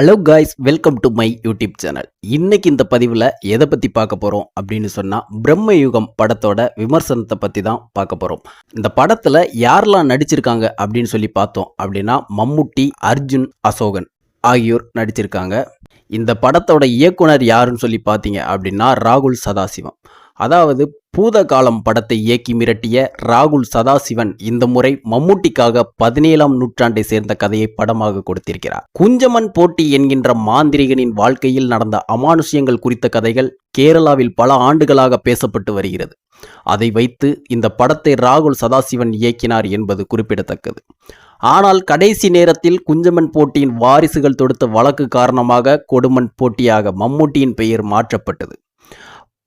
Hello guys welcome to my YouTube channel இன்னைக்கு இந்த பதிவில் எதை பற்றி பார்க்க போகிறோம் அப்படின்னு சொன்னால் பிரம்ம யுகம் படத்தோட விமர்சனத்தை பற்றி தான் பார்க்க போகிறோம் இந்த படத்தில் யாரெல்லாம் நடிச்சிருக்காங்க அப்படின்னு சொல்லி பார்த்தோம் அப்படின்னா மம்முட்டி அர்ஜுன் அசோகன் ஆகியோர் நடிச்சிருக்காங்க. இந்த படத்தோட இயக்குனர் யாருன்னு சொல்லி பார்த்தீங்க அப்படின்னா ராகுல் சதாசிவம். அதாவது பூதகாலம் படத்தை இயக்கி மிரட்டிய ராகுல் சதாசிவன் இந்த முறை மம்முட்டிக்காக பதினேழாம் நூற்றாண்டை சேர்ந்த கதையை படமாக கொடுத்திருக்கிறார். குஞ்சமன் போட்டி என்கின்ற மாந்திரிகனின் வாழ்க்கையில் நடந்த அமானுஷ்யங்கள் குறித்த கதைகள் கேரளாவில் பல ஆண்டுகளாக பேசப்பட்டு வருகிறது. அதை வைத்து இந்த படத்தை ராகுல் சதாசிவன் இயக்கினார் என்பது குறிப்பிடத்தக்கது. ஆனால் கடைசி நேரத்தில் குஞ்சமன் போட்டியின் வாரிசுகள் தொடுத்த வழக்கு காரணமாக கொடுமன் போட்டியாக மம்முட்டியின் பெயர் மாற்றப்பட்டது.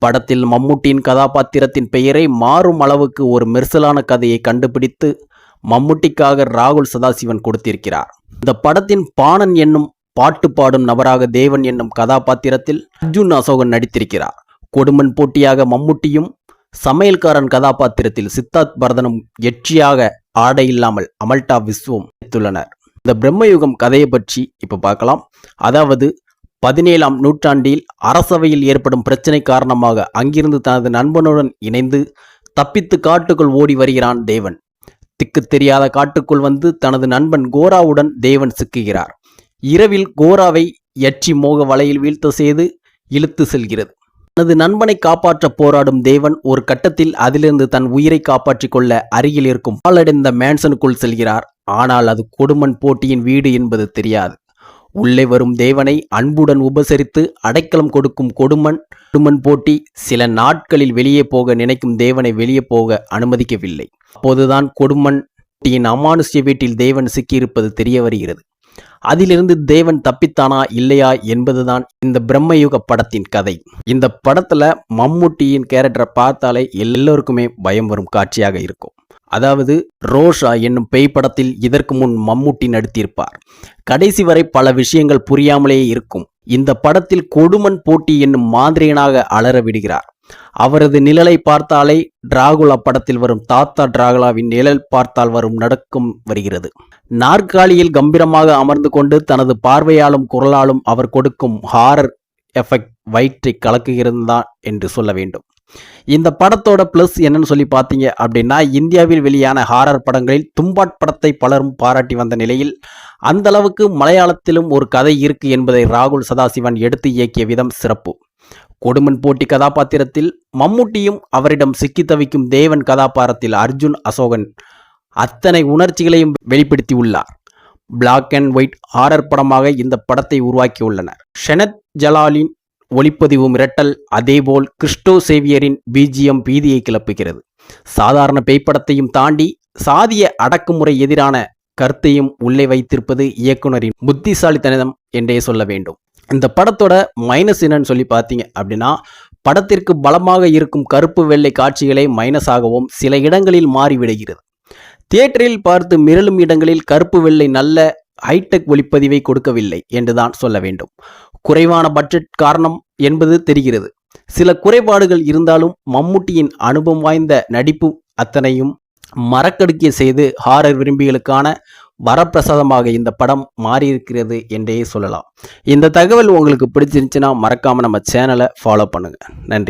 படத்தில் மம்முட்டியின் கதாபாத்திரத்தின் பெயரை மாறும் அளவுக்கு ஒரு மெர்சலான கதையை கண்டுபிடித்து மம்முட்டிக்காக ராகுல் சதாசிவன் கொடுத்திருக்கிறார். இந்த படத்தின் பாணன் என்னும் பாட்டு பாடும் நபராக தேவன் என்னும் கதாபாத்திரத்தில் அர்ஜுன் அசோகன் நடித்திருக்கிறார். கொடுமன் போட்டியாக மம்முட்டியும் சமையல்காரன் கதாபாத்திரத்தில் சித்தார்த் பரதனும் எட்சியாக ஆடை இல்லாமல் அமல்டா விஸ்வம் நடித்துள்ளனர். இந்த பிரம்மயுகம் கதையை பற்றி இப்போ பார்க்கலாம். அதாவது பதினேழாம் நூற்றாண்டில் அரசவையில் ஏற்படும் பிரச்சனை காரணமாக அங்கிருந்து தனது நண்பனுடன் இணைந்து தப்பித்து காட்டுக்குள் ஓடி வருகிறான் தேவன். திக்கு தெரியாத காட்டுக்குள் வந்து தனது நண்பன் கோராவுடன் தேவன் சிக்குகிறார். இரவில் கோராவை எச்சி மோக வலையில் வீழ்த்த செய்து இழுத்து செல்கிறது. தனது நண்பனை காப்பாற்ற போராடும் தேவன் ஒரு கட்டத்தில் அதிலிருந்து தன் உயிரை காப்பாற்றிக் கொள்ள அருகில் இருக்கும் பாலடைந்த மேன்சனுக்குள் செல்கிறார். ஆனால் அது கொடுமன் போட்டியின் வீடு என்பது தெரியாது. உள்ளே வரும் தேவனை அன்புடன் உபசரித்து அடைக்கலம் கொடுக்கும் கொடுமன் கொடுமன் போட்டி சில நாட்களில் வெளியே போக நினைக்கும் தேவனை வெளியே போக அனுமதிக்கவில்லை. அப்போதுதான் கொடுமன் போட்டியின் அமானுஷ்ய வீட்டில் தேவன் சிக்கியிருப்பது தெரிய வருகிறது. அதிலிருந்து தேவன் தப்பித்தானா இல்லையா என்பதுதான் இந்த பிரம்மயுக படத்தின் கதை. இந்த படத்துல மம்முட்டியின் கேரக்டரை பார்த்தாலே எல்லோருக்குமே பயம் வரும் காட்சியாக இருக்கும். அதாவது ரோஷா என்னும் பேய் படத்தில் இதற்கு முன் மம்முட்டி நடித்திருப்பார். கடைசி வரை பல விஷயங்கள் புரியாமலேயே இருக்கும். இந்த படத்தில் கொடுமன் போட்டி என்னும் மாந்திரியனாக அலற விடுகிறார். அவரது நிழலை பார்த்தாலே டிராகுலா படத்தில் வரும் தாத்தா டிராகுலாவின் நிழல் பார்த்தால் வரும் நடக்கும் வருகிறது. நாற்காலியில் கம்பீரமாக அமர்ந்து கொண்டு தனது பார்வையாலும் குரலாலும் அவர் கொடுக்கும் ஹாரர் எஃபெக்ட் வயிற்றை கலக்குகிறதுதான் என்று சொல்ல வேண்டும். இந்த படத்தோட ப்ளஸ் என்னன்னு சொல்லி பார்த்தீங்க அப்படின்னா இந்தியாவில் வெளியான ஹாரர் படங்களில் தும்பாட் படத்தை பலரும் பாராட்டி வந்த நிலையில் அந்த அளவுக்கு மலையாளத்திலும் ஒரு கதை இருக்கு என்பதை ராகுல் சதாசிவன் எடுத்து இயக்கிய விதம் சிறப்பு. கொடுமன் போட்டி கதாபாத்திரத்தில் மம்முட்டியும் அவரிடம் சிக்கி தவிக்கும் தேவன் கதாபாத்திரத்தில் அர்ஜுன் அசோகன் அத்தனை உணர்ச்சிகளையும் வெளிப்படுத்தி உள்ளார். பிளாக் அண்ட் ஒயிட் ஹாரர் படமாக இந்த படத்தை உருவாக்கியுள்ளனர் ஷெனத் ஜலாலின் ஒளிப்பதிவு மிரட்டல் அதேபோல் கிறிஸ்டோ சேவியரின் பிஜிஎம் பீதியை கிளப்புகிறது. சாதாரண பேய்ப்படத்தையும் தாண்டி சாதிய அடக்குமுறை எதிரான கருத்தையும் உள்ளே வைத்திருப்பது இயக்குனரின் புத்திசாலித்தனம் என்றே சொல்ல வேண்டும். இந்த படத்தோட மைனஸ் என்னன்னு சொல்லி பார்த்தீங்க அப்படின்னா படத்திற்கு பலமாக இருக்கும் கருப்பு வெள்ளை காட்சிகளை மைனஸாகவும் சில இடங்களில் மாறிவிடுகிறது தியேட்டரில் பார்த்து மிரளும் இடங்களில் கருப்பு வெள்ளை நல்ல ஹைடெக் ஒளிப்பதிவை கொடுக்கவில்லை என்றுதான் சொல்ல வேண்டும். குறைவான பட்ஜெட் காரணம் என்பது தெரிகிறது. சில குறைபாடுகள் இருந்தாலும் மம்முட்டியின் அனுபவம் வாய்ந்த நடிப்பு அத்தனையும் மறக்கடுக்கிய செய்து ஹாரர் விரும்பிகளுக்கான வரப்பிரசாதமாக இந்த படம் மாறியிருக்கிறது என்றே சொல்லலாம். இந்த தகவல் உங்களுக்கு பிடிச்சிருந்துச்சுன்னா மறக்காமல் நம்ம சேனலை ஃபாலோ பண்ணுங்கள் நன்றி.